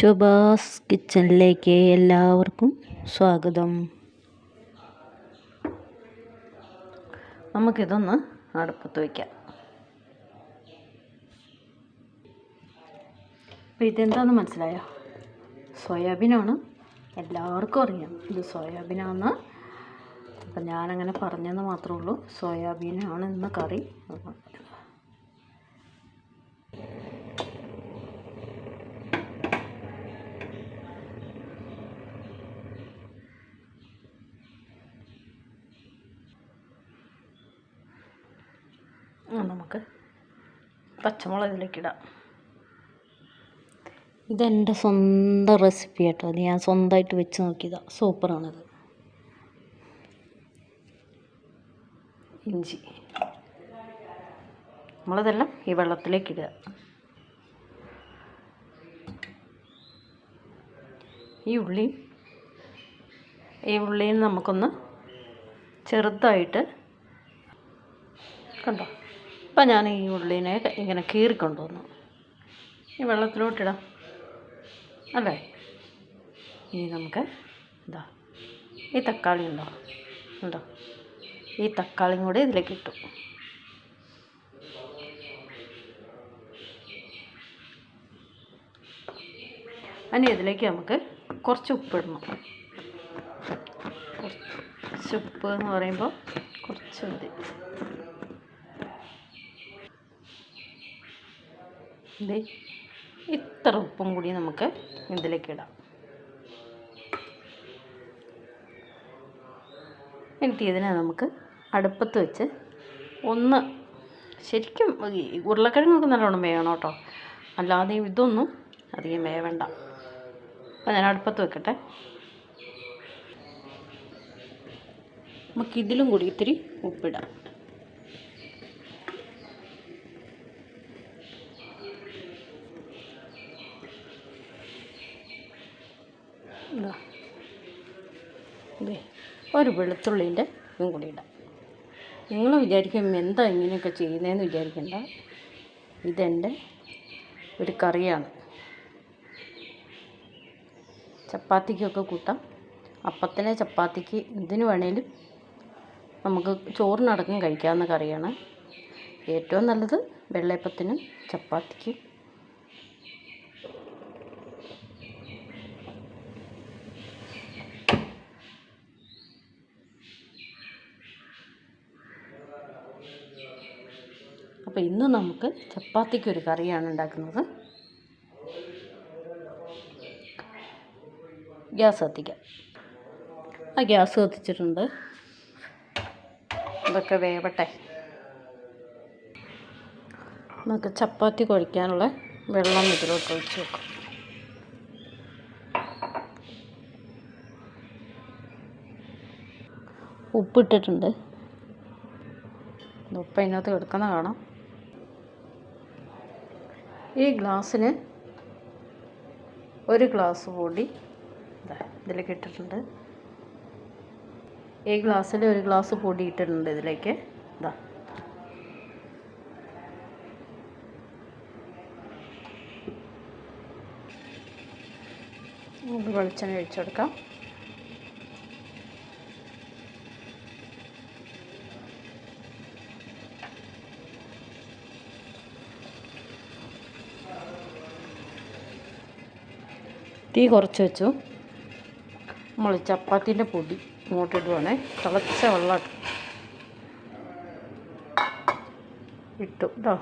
ശുഭാസ് കിച്ചണിലേക്ക് എല്ലാവർക്കും സ്വാഗതം. നമുക്കിതൊന്ന് അടുപ്പത്ത് വയ്ക്കാം അപ്പോൾ ഇതെന്താണെന്ന് മനസ്സിലായോ? സോയാബീനാണ്. എല്ലാവർക്കും അറിയാം ഇത് സോയാബീനാണെന്ന് അപ്പം ഞാനങ്ങനെ പറഞ്ഞെന്ന് മാത്രമേ ഉള്ളൂ. സോയാബീനാണ് ഇന്ന് കറി. നമുക്ക് പച്ചമുളക് ഇതിലേക്കിടാം ഇതെന്റെ സ്വന്തം റെസിപ്പി കേട്ടോ. അത് ഞാൻ സ്വന്തമായിട്ട് വെച്ച് നോക്കിയതാണ് സൂപ്പറാണത്. ഇഞ്ചി. നമ്മളിതെല്ലാം ഈ വെള്ളത്തിലേക്ക് ഇടുക. ഈ ഉള്ളി ഈ ഉള്ളിയിൽ നമുക്കൊന്ന് ചെറുതായിട്ട് കണ്ടോ? അപ്പം ഞാൻ ഈ ഉള്ളിനെ ഇങ്ങനെ കീറിക്കൊണ്ടുവന്നു. ഈ വെള്ളത്തിലോട്ടിടാം. അല്ലേ? ഇനി നമുക്ക് ഇതാ ഈ തക്കാളി ഉണ്ടോ? ഉണ്ടോ? ഈ തക്കാളിയും കൂടി ഇതിലേക്ക് ഇട്ടു. ഇനി ഇതിലേക്ക് നമുക്ക് കുറച്ച് ഉപ്പിടണം കുറച്ച് ഉപ്പ് എന്ന് പറയുമ്പോൾ കുറച്ച് മതി. ഇത്ര ഉപ്പും കൂടി നമുക്ക് ഇതിലേക്ക് ഇടാം. എന്നിട്ട് ഇതിനെ നമുക്ക് അടുപ്പത്ത് വെച്ച് ഒന്ന് ശരിക്കും ഉരുളക്കിഴങ്ങൊക്കെ നല്ലോണം വേണം കേട്ടോ. അല്ലാതെ ഇതൊന്നും അധികം വേവണ്ട. അപ്പോൾ ഞാൻ അടുപ്പത്ത് വെക്കട്ടെ. നമുക്കിതിലും കൂടി ഇത്തിരി ഉപ്പിടാം ഇതാ ഇതേ ഒരു വെളുത്തുള്ളിന്റെ ഇതും കൂടി ഇടാം. നിങ്ങൾ വിചാരിക്കും എന്താ ഇങ്ങനെയൊക്കെ ചെയ്യുന്നതെന്ന് വിചാരിക്കണ്ട. ഇതെന്റെ ഒരു കറിയാണ്. ചപ്പാത്തിക്കൊക്കെ കൂട്ടാം. അപ്പത്തിനെ ചപ്പാത്തിക്ക് എന്തിനു വേണേലും നമുക്ക് ചോറിനടക്കം കഴിക്കാവുന്ന കറിയാണ്. ഏറ്റവും നല്ലത് വെള്ളയപ്പത്തിനും ചപ്പാത്തിക്കും. അപ്പോൾ ഇന്ന് നമുക്ക് ചപ്പാത്തിക്ക് ഒരു കറിയാണ് ഉണ്ടാക്കുന്നത്. ഗ്യാസ് കത്തിക്കാം. ആ ഗ്യാസ് കത്തിച്ചിട്ടുണ്ട്. ഇതൊക്കെ വേവട്ടെ. നമുക്ക് ചപ്പാത്തി കുഴയ്ക്കാനുള്ള വെള്ളം ഇതിലോട്ട് ഒഴിച്ച് വെക്കാം. ഉപ്പിട്ടിട്ടുണ്ട്. ഉപ്പ് അതിനകത്ത് കിടക്കുന്ന കാണാം. ഈ ഗ്ലാസ്സിന് ഒരു ഗ്ലാസ് ദാ ഇതിലേക്ക് ഇട്ടിട്ടുണ്ട്. ഈ ഗ്ലാസ്സിൽ ഒരു ഗ്ലാസ് പൊടി ഇട്ടിട്ടുണ്ട് ഇതിലേക്ക്. ഇതാ വെളിച്ചെണ്ണ ഒഴിച്ചെടുക്കാം തീ കുറച്ച് വെച്ചു. നമ്മൾ ചപ്പാത്തിന്റെ പൊടി ഇങ്ങോട്ടിടുവാണേ തിളച്ച വെള്ളം ഇട്ടു. കേട്ടോ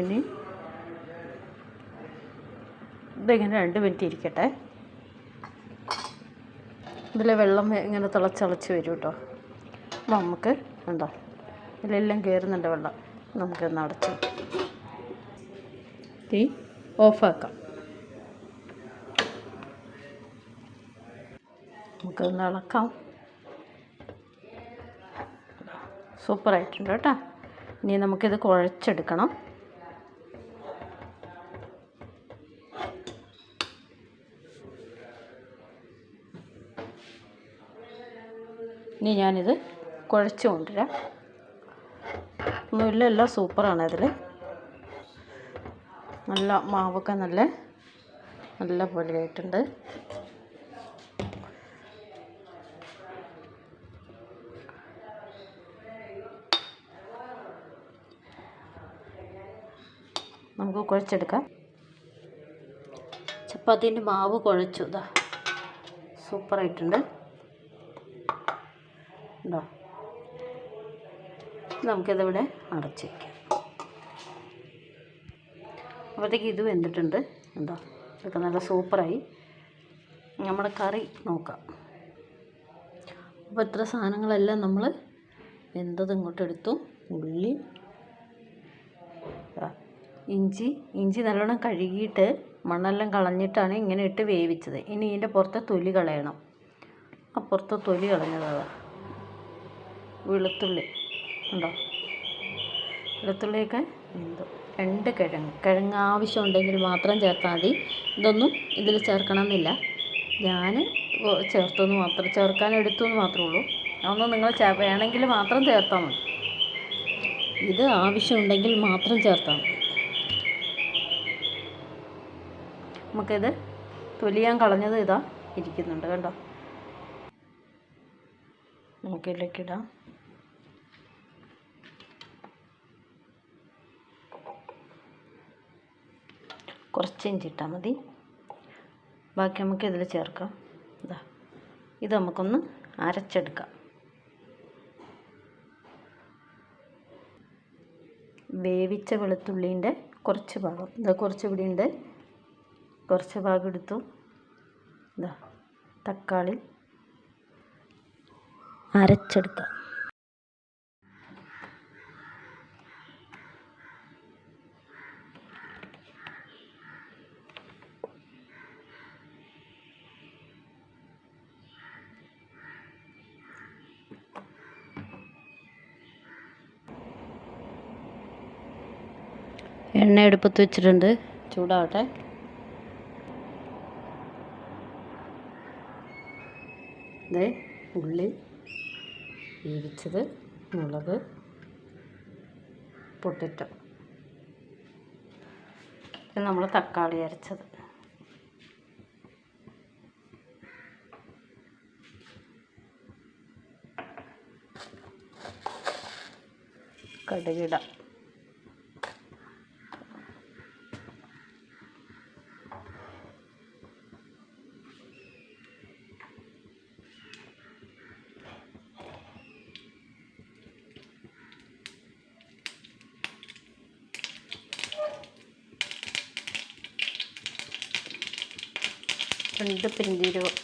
ഇനി ഇതിങ്ങനെ രണ്ട് മിനിറ്റ് ഇരിക്കട്ടെ. ഇതിലെ വെള്ളം ഇങ്ങനെ തിളച്ചിളച്ച് വരും കേട്ടോ അപ്പോൾ നമുക്ക് എന്താ ഇതിലെല്ലാം കയറുന്നുണ്ട് വെള്ളം. നമുക്കൊന്ന് അടച്ചു. തീ ഓഫാക്കാം നമുക്കൊന്ന് ഇളക്കാം സൂപ്പറായിട്ടുണ്ട് കേട്ടോ. ഇനി നമുക്കിത് കുഴച്ചെടുക്കണം. ഇനി ഞാനിത് കുഴച്ച് കൊണ്ടുവരാം. ഒന്നുമില്ല എല്ലാം സൂപ്പറാണ് അതിൽ നല്ല മാവൊക്കെ നല്ല നല്ല പോലെ ആയിട്ടുണ്ട് നമുക്ക് കുഴച്ചെടുക്കാം. ചപ്പാത്തിന്റെ മാവ് കുഴച്ചു. ഇതാ സൂപ്പറായിട്ടുണ്ട് ഉണ്ടോ നമുക്കിതിവിടെ അടച്ച് വയ്ക്കാം അപ്പോഴത്തേക്ക് ഇത് വെന്തിട്ടുണ്ട്. എന്താ ഇതൊക്കെ നല്ല സൂപ്പറായി നമ്മുടെ കറി നോക്കാം. അപ്പോൾ ഇത്ര സാധനങ്ങളെല്ലാം നമ്മൾ വെന്തത് ഇങ്ങോട്ടെടുത്തു. ഉള്ളി ഇഞ്ചി ഇഞ്ചി നല്ലോണം കഴുകിയിട്ട് മണ്ണെല്ലാം കളഞ്ഞിട്ടാണ് ഇങ്ങനെ ഇട്ട് വേവിച്ചത്. ഇനി ഇതിന്റെ പുറത്തെ തൊലി കളയണം. ആ പുറത്തെ തൊലി കളഞ്ഞതാണ്. വെളുത്തുള്ളി. ഉണ്ടോ? വെളുത്തുള്ളിയൊക്കെ എന്തോ? രണ്ട് കിഴങ്ങ്. കിഴങ്ങ് ആവശ്യം ഉണ്ടെങ്കിൽ മാത്രം ചേർത്താൽ മതി. ഇതൊന്നും ഇതിൽ ചേർക്കണമെന്നില്ല. ഞാൻ ചേർത്തെന്ന് മാത്രം ചേർക്കാൻ എടുത്തു എന്ന് മാത്രമേ ഉള്ളൂ. അതൊന്നും നിങ്ങൾ ചേ വേണമെങ്കിൽ മാത്രം ചേർത്താൽ മതി. ഇത് ആവശ്യമുണ്ടെങ്കിൽ മാത്രം ചേർത്താൽ മതി. നമുക്കിത് തൊലിയാൻ കളഞ്ഞത് ഇതാ ഇരിക്കുന്നുണ്ട് കണ്ടോ? നമുക്കിതിലേക്കിടാം കുറച്ച് ഇഞ്ചി ഇട്ടാൽ മതി. ബാക്കി നമുക്ക് ഇതിൽ ചേർക്കാം. ഇതാ ഇത് നമുക്കൊന്ന് അരച്ചെടുക്കാം. വേവിച്ച വെളുത്തുള്ളീന്റെ കുറച്ച് ഭാഗം. ഇതാ കുറച്ച് ഇവിടെ ഉണ്ട്. കുറച്ച് ഭാഗം എടുത്തു. ഇതാ തക്കാളി അരച്ചെടുക്കാം എണ്ണ എടുപ്പത്ത് വെച്ചിട്ടുണ്ട്. ചൂടാവട്ടെ. ഇത് ഉള്ളി വേവിച്ചത് മുളക് പൊട്ടറ്റോ. ഇത് നമ്മൾ തക്കാളി അരച്ചത്. കടുകിടാം. രണ്ട് പെരിഞ്ജീരകം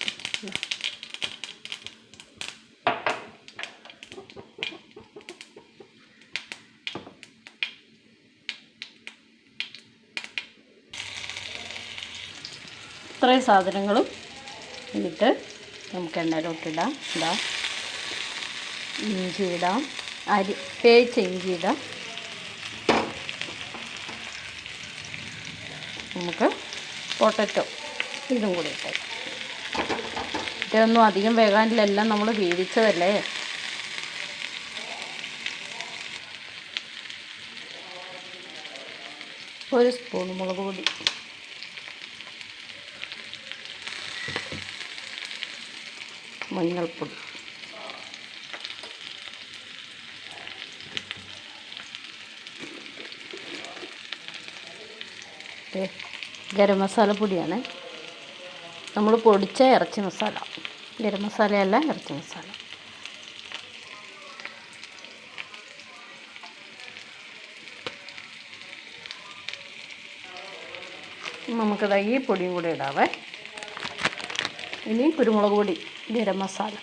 ഇത്രയും സാധനങ്ങളും എന്നിട്ട് നമുക്ക് എണ്ണയിലോട്ടിടാം ഇതാ. ഇഞ്ചി ഇടാം. അരി പേച്ച ഇഞ്ചി ഇടാം. നമുക്ക് പൊട്ടറ്റോ ഇതും കൂടി ഇട്ടേക്കാം. ഇതൊന്നും അധികം വേകാനില്ല എല്ലാം നമ്മൾ വേവിച്ചതല്ലേ? ഒരു സ്പൂൺ മുളക് പൊടി. മഞ്ഞൾപ്പൊടി. ഗരം മസാല പൊടിയാണ്. നമ്മൾ പൊടിച്ച ഇറച്ചി മസാല ഗരം മസാലയല്ല ഇറച്ചി മസാല. നമുക്കിത് ഈ പൊടിയും കൂടി ഇടാവേ. ഇനി കുരുമുളക് പൊടി ഗരം മസാല.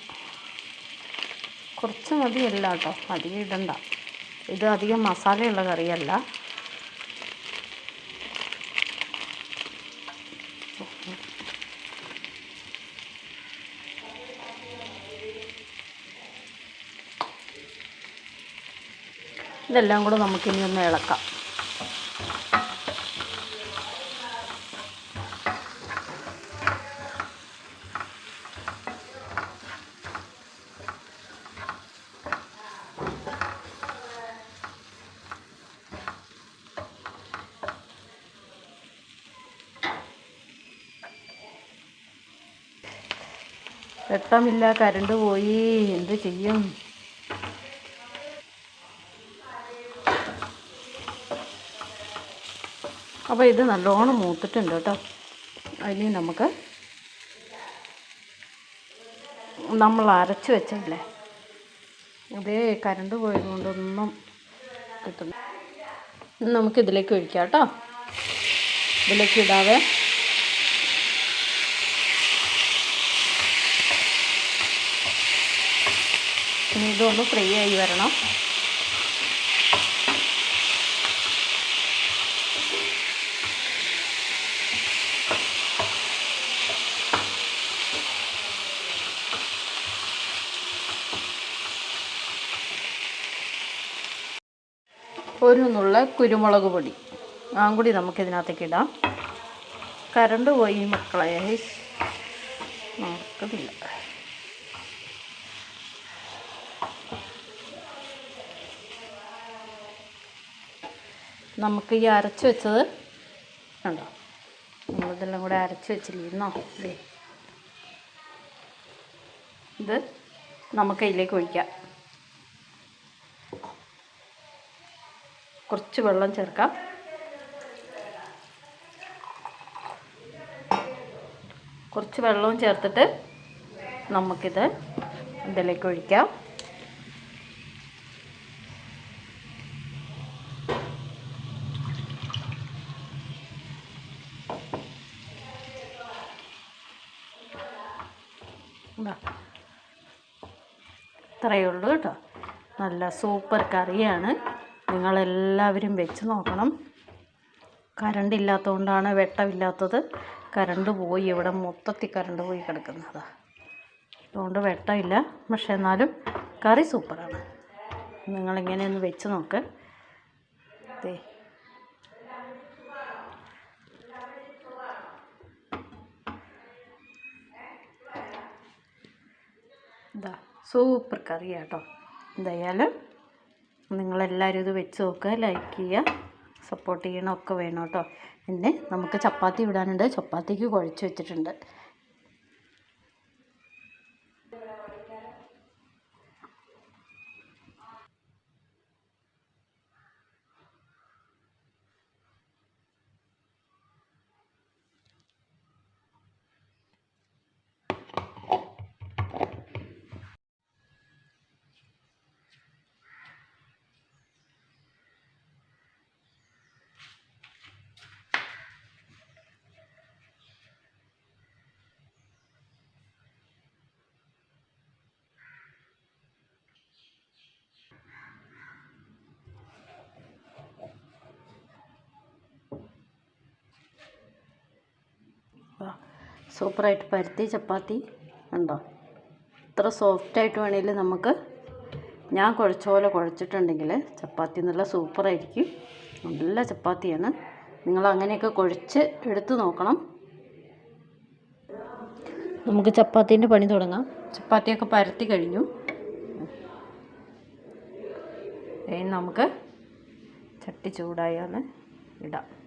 കുറച്ച് മതിയല്ല കേട്ടോ അധികം ഇടണ്ട. ഇത് അധികം മസാലയുള്ള കറിയല്ല. ഇതെല്ലാം കൂടെ നമുക്കിനി ഒന്ന് ഇളക്കാം. വെട്ടമില്ല കരണ്ട് പോയി. എന്ത് ചെയ്യും? അപ്പോൾ ഇത് നല്ലോണം മൂത്തിട്ടുണ്ട് കേട്ടോ. അതിന് നമുക്ക് നമ്മൾ അരച്ച് വെച്ചില്ലേ അതേ കരണ്ട് പോയത് കൊണ്ടൊന്നും കിട്ടുന്നു നമുക്കിതിലേക്ക് ഒഴിക്കാം കേട്ടോ. ഇതിലേക്ക് ഇടാവേ. ഇനി ഇതൊന്ന് ഫ്രൈ ആയി വരണം. ഒരു നുള്ള കുരുമുളക് പൊടി. ആ കൂടി നമുക്കിതിനകത്തേക്ക് ഇടാം. കരണ്ട് പോയി മക്കളെ. ഹൈസ്. നടക്കുന്നില്ല നമുക്ക് ഈ അരച്ച് വെച്ചത് ഉണ്ടോ നമ്മളിതെല്ലാം കൂടെ അരച്ച് വെച്ചിരിക്കുന്നോ ദേ. ഇത് നമുക്ക് അതിലേക്ക് ഒഴിക്കാം. കുറച്ച് വെള്ളം ചേർക്കാം. കുറച്ച് വെള്ളവും ചേർത്തിട്ട് നമുക്കിത് ഇതിലേക്ക് ഒഴിക്കാം. ഇതാ. ഇത്രയേ ഉള്ളൂ കേട്ടോ. നല്ല സൂപ്പർ കറിയാണ്. നിങ്ങളെല്ലാവരും വെച്ച് നോക്കണം. കറണ്ട് ഇല്ലാത്തതുകൊണ്ടാണ് വെട്ടമില്ലാത്തത്. കറണ്ട് പോയി ഇവിടെ മൊത്തത്തിൽ കറണ്ട് പോയി കിടക്കുന്നത്. അതുകൊണ്ട് വെട്ടമില്ല. പക്ഷേ എന്നാലും കറി സൂപ്പറാണ്. നിങ്ങളിങ്ങനെ ഒന്ന് വെച്ച് നോക്ക്. ദേ. ഇതാ സൂപ്പർ കറിയാട്ടോ. എന്തായാലും നിങ്ങളെല്ലാവരും ഇത് വെച്ച് നോക്കുക ലൈക്ക് ചെയ്യുക സപ്പോർട്ട് ചെയ്യണമൊക്കെ വേണം കേട്ടോ പിന്നെ നമുക്ക് ചപ്പാത്തി ഇടാനുണ്ട്. ചപ്പാത്തിക്ക് കുഴച്ച് വെച്ചിട്ടുണ്ട്. സൂപ്പറായിട്ട് പരുത്തി ചപ്പാത്തി ഉണ്ടോ ഇത്ര സോഫ്റ്റായിട്ട് വേണമെങ്കിൽ നമുക്ക് ഞാൻ കുഴച്ച പോലെ കുഴച്ചിട്ടുണ്ടെങ്കിൽ ചപ്പാത്തി നല്ല സൂപ്പറായിരിക്കും. നല്ല ചപ്പാത്തിയാണ്. നിങ്ങൾ അങ്ങനെയൊക്കെ കുഴച്ച് എടുത്ത് നോക്കണം. നമുക്ക് ചപ്പാത്തീന്റെ പണി തുടങ്ങാം. ചപ്പാത്തിയൊക്കെ പരത്തി കഴിഞ്ഞു. നമുക്ക് ചട്ടി ചൂടായാണ് ഇടാം.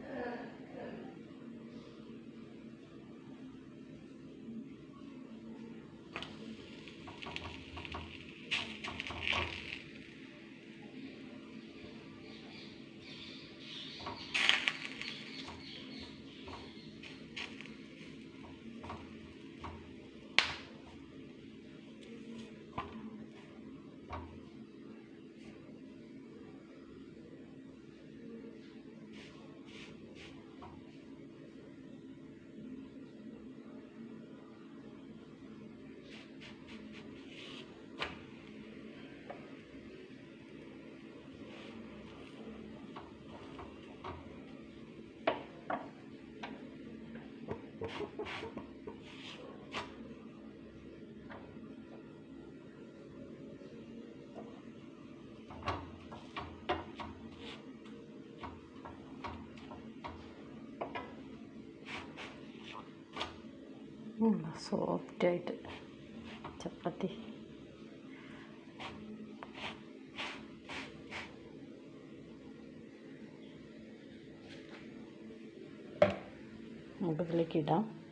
സോഫ്റ്റായിട്ട് ചപ്പാത്തി. മുകളിലേക്ക് ഇടാം.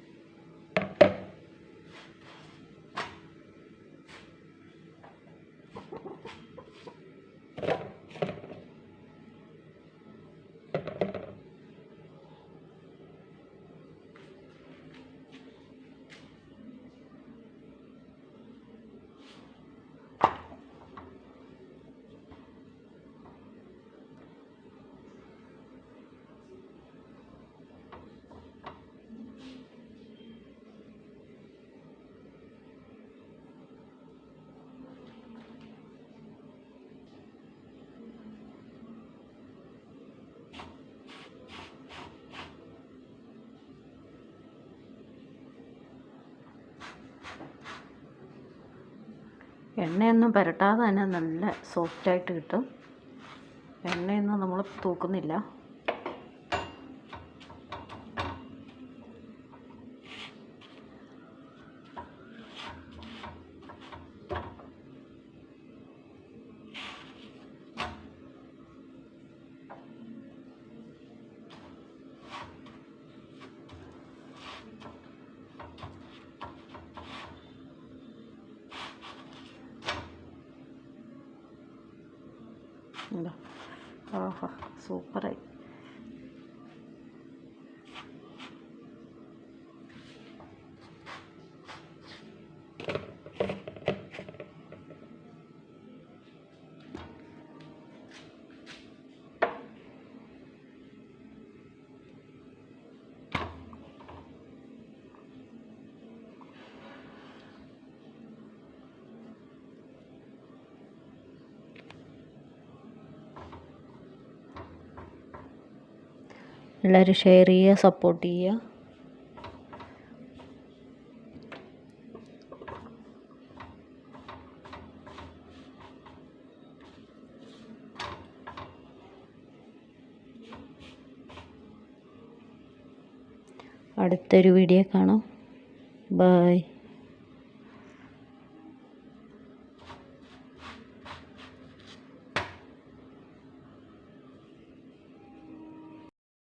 എണ്ണയൊന്നും പുരട്ടാതെ തന്നെ നല്ല സോഫ്റ്റായിട്ട് കിട്ടും. എണ്ണയൊന്നും നമ്മൾ തൂക്കുന്നില്ല. എന്താ ആഹാ സൂപ്പറായി. എല്ലാവരും ഷെയർ ചെയ്യുക സപ്പോർട്ട് ചെയ്യുക. അടുത്തൊരു വീഡിയോ കാണാം. ബായ്